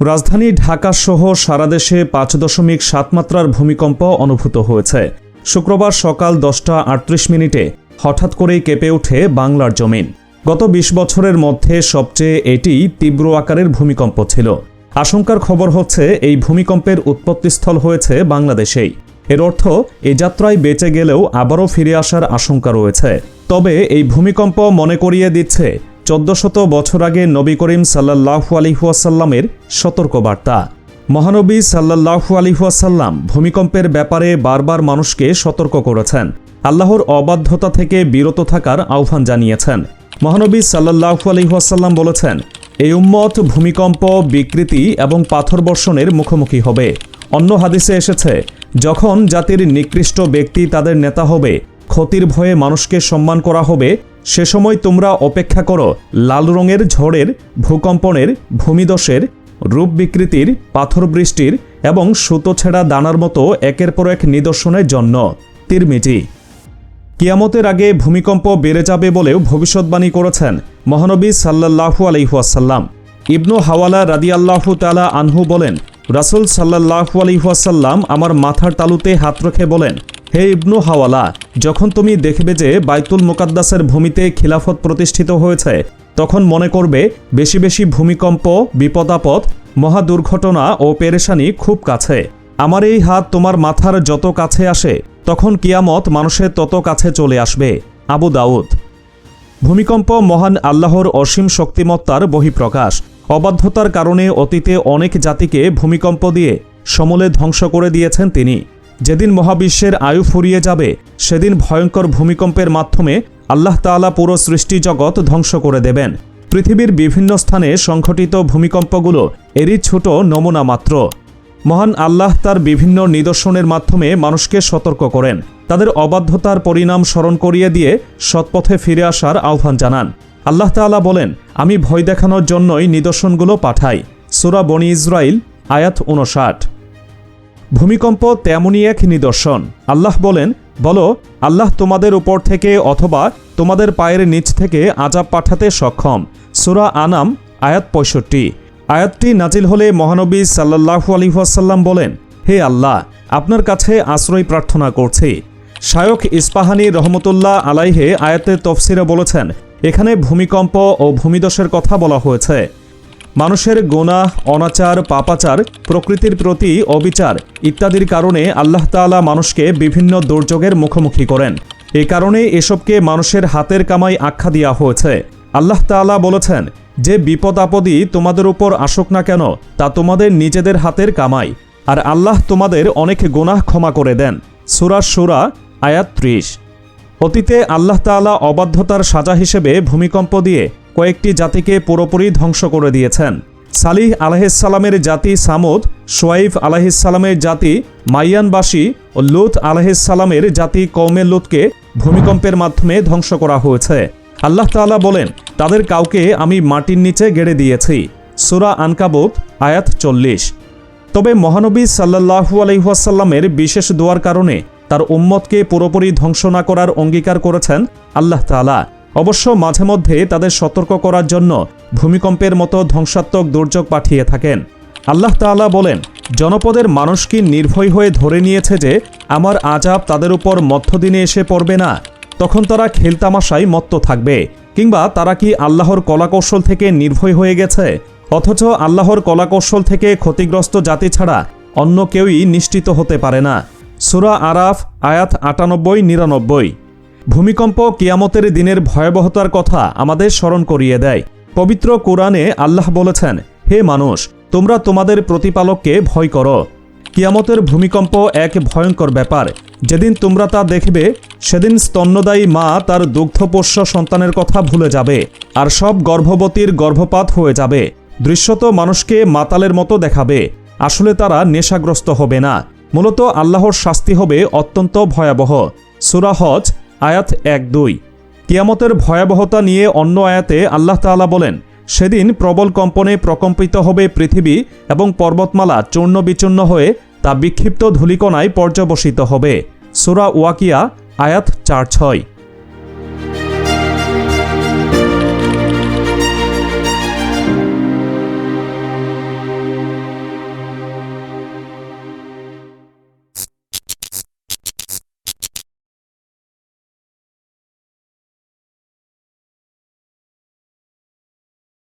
রাজধানী ঢাকা সহ সারা দেশে পাঁচ দশমিক সাত মাত্রার ভূমিকম্প অনুভূত হয়েছে। শুক্রবার সকাল দশটা আটত্রিশ মিনিটে হঠাৎ করেই কেঁপে ওঠে বাংলার জমিন। গত ২০ বছরের মধ্যে সবচেয়ে এটি তীব্র আকারের ভূমিকম্প ছিল। আশঙ্কার খবর হচ্ছে, এই ভূমিকম্পের উৎপত্তিস্থল হয়েছে বাংলাদেশেই। এর অর্থ, এ যাত্রায় বেঁচে গেলেও আবারও ফিরে আসার আশঙ্কা রয়েছে। তবে এই ভূমিকম্প মনে করিয়ে দিচ্ছে চোদ্দশত বছর আগে নবী করিম সাল্লাহু আলিহাসাল্লামের সতর্কবার্তা। মহানবী সাল্লাহু আলিহাসাল্লাম ভূমিকম্পের ব্যাপারে বারবার মানুষকে সতর্ক করেছেন। আল্লাহর অবাধ্যতা থেকে বিরত থাকার আহ্বান জানিয়েছেন। মহানবী সাল্লাহু আলিহাসাল্লাম বলেছেন, এই উম্মত ভূমিকম্প, বিকৃতি এবং পাথর বর্ষণের মুখোমুখি হবে। অন্য হাদিসে এসেছে, যখন জাতির নিকৃষ্ট ব্যক্তি তাদের নেতা হবে, ক্ষতির ভয়ে মানুষকে সম্মান করা হবে সে সময় তোমরা অপেক্ষা করো লাল রঙের ঝড়ের, ভূকম্পনের ভূমিদশের রূপ বিকৃতির, পাথর বৃষ্টির এবং সুতো ছেঁড়া দানার মতো একের পর এক নিদর্শনের জন্য। তিরমিজি কিয়ামতের আগে ভূমিকম্প বেড়ে যাবে বলেও ভবিষ্যৎবাণী করেছেন মহানবী সাল্লাহু আলহিহাসাল্লাম ইবনু হাওয়ালা রাদিয়াল্লাহু তালা আনহু বলেন, রাসুল সাল্লাহু আলহিহাসাল্লাম আমার মাথার তালুতে হাত রেখে বলেন হে ইবনু হাওয়ালা, যখন তুমি দেখবে যে বাইতুল মোকাদ্দাসের ভূমিতে খিলাফত প্রতিষ্ঠিত হয়েছে, তখন মনে করবে বেশি বেশি ভূমিকম্প, বিপদাপদ মহা দুর্ঘটনা ও পেরেশানি খুব কাছে। আমার এই হাত তোমার মাথার যত কাছে আসে, তখন কিয়ামত মানুষের তত কাছে চলে আসবে। আবু দাউদ। ভূমিকম্প মহান আল্লাহর অসীম শক্তিমত্তার বহিঃপ্রকাশ। অবাধ্যতার কারণে অতীতে অনেক জাতিকে ভূমিকম্প দিয়ে সমলে ধ্বংস করে দিয়েছেন তিনি। যেদিন মহাবিশ্বের আয়ু ফুরিয়ে যাবে, সেদিন ভয়ঙ্কর ভূমিকম্পের মাধ্যমে আল্লাহ তাআলা পুরো সৃষ্টি জগৎ ধ্বংস করে দেবেন। পৃথিবীর বিভিন্ন স্থানে সংঘটিত ভূমিকম্পগুলো এরই ছোট নমুনা মাত্র। মহান আল্লাহ তার বিভিন্ন নিদর্শনের মাধ্যমে মানুষকে সতর্ক করেন। তাদের অবাধ্যতার পরিণাম স্মরণ করিয়ে দিয়ে সৎপথে ফিরে আসার আহ্বান জানান। আল্লাহ তাআলা বলেন, আমি ভয় দেখানোর জন্যই নিদর্শনগুলো পাঠাই। সুরা বনি ইসরাইল আয়াত উনষাট ভূমিকম্প তেমনই এক নিদর্শন। আল্লাহ বলেন, বলো, আল্লাহ তোমাদের উপর থেকে অথবা তোমাদের পায়ের নিচ থেকে আজাব পাঠাতে সক্ষম। সুরা আনাম, আয়াত পঁয়ষট্টি। আয়াতটি নাজিল হলে মহানবী সাল্লাহু আলহিহাসাল্লাম বলেন, হে আল্লাহ, আপনার কাছে আশ্রয় প্রার্থনা করছি। শায়ক ইস্পাহানি রহমতুল্লাহ আলাইহে আয়াতের তফসিরে বলেছেন, এখানে ভূমিকম্প ও ভূমিদশের কথা বলা হয়েছে। মানুষের গোনা অনাচার, পাপাচার, প্রকৃতির প্রতি অবিচার ইত্যাদির কারণে আল্লাহ তাআলা মানুষকে বিভিন্ন দুর্যোগের মুখোমুখি করেন। এ কারণে এসবকে মানুষের হাতের কামাই আখ্যা দেওয়া হয়েছে। আল্লাহ তাআলা বলেছেন, যে বিপদ আপদই তোমাদের উপর আসুক না কেন, তা তোমাদের নিজেদের হাতের কামাই। আর আল্লাহ তোমাদের অনেক গোনাহ ক্ষমা করে দেন। সুরা সুরা আয়াত ত্রিশ। অতীতে আল্লাহ তাআলা অবাধ্যতার সাজা হিসেবে ভূমিকম্প দিয়ে কয়েকটি জাতিকে পুরোপুরি ধ্বংস করে দিয়েছেন। সালিহ আলাহিসাল্লামের জাতি সামুদ, সোয়াইফ আলাহিসাল্লামের জাতি মাইয়ানবাসী ও লুত আলাহিসাল্লামের জাতি কৌমে লুতকে ভূমিকম্পের মাধ্যমে ধ্বংস করা হয়েছে। আল্লাহ তালা বলেন, তাদের কাউকে আমি মাটির নিচে গেড়ে দিয়েছি। সুরা আনকাবুত, আয়াত চল্লিশ। তবে মহানবী সাল্লাহু আলহিহাসাল্লামের বিশেষ দোয়ার কারণে তার উম্মতকে পুরোপুরি ধ্বংস না করার অঙ্গীকার করেছেন আল্লাহ তাআলা। অবশ্য মাঝে মধ্যে তাদের সতর্ক করার জন্য ভূমিকম্পের মতো ধ্বংসাত্মক দুর্যোগ পাঠিয়ে থাকেন। আল্লাহ তাআলা বলেন, জনপদের মানুষ কি নির্ভয় হয়ে ধরে নিয়েছে যে আমার আজাব তাদের উপর মধ্যদিনে এসে পড়বে না, তখন তারা খেলতামাশায় মত্ত থাকবে, কিংবা তারা কি আল্লাহর কলাকৌশল থেকে নির্ভয় হয়ে গেছে, অথচ আল্লাহর কলাকৌশল থেকে ক্ষতিগ্রস্ত জাতি ছাড়া অন্য কেউই নিশ্চিত হতে পারে না। সুরা আরাফ, আয়াত আটানব্বই, নিরানব্বই। ভূমিকম্প কিয়ামতের দিনের ভয়াবহতার কথা আমাদের স্মরণ করিয়ে দেয়। পবিত্র কোরআনে আল্লাহ বলেছেন, হে মানুষ, তোমরা তোমাদের প্রতিপালককে ভয় করো। কিয়ামতের ভূমিকম্প এক ভয়ঙ্কর ব্যাপার। যেদিন তোমরা তা দেখবে, সেদিন স্তন্যদায়ী মা তার দুগ্ধপোষ্য সন্তানের কথা ভুলে যাবে, আর সব গর্ভবতীর গর্ভপাত হয়ে যাবে। দৃশ্যত মানুষকে মাতালের মতো দেখাবে। আসলে তারা নেশাগ্রস্ত হবে না। মূলত আল্লাহর শাস্তি হবে অত্যন্ত ভয়াবহ। সুরা হজ আয়াত এক দুই। কিয়ামতের ভয়াবহতা নিয়ে অন্য আয়াতে আল্লাহ তালা বলেন, সেদিন প্রবল কম্পনে প্রকম্পিত হবে পৃথিবী এবং পর্বতমালা চূর্ণ বিচূর্ণ হয়ে তা বিক্ষিপ্ত ধূলিকণায় পর্যবসিত হবে। সুরা ওয়াকিয়া, আয়াত চার ছয়।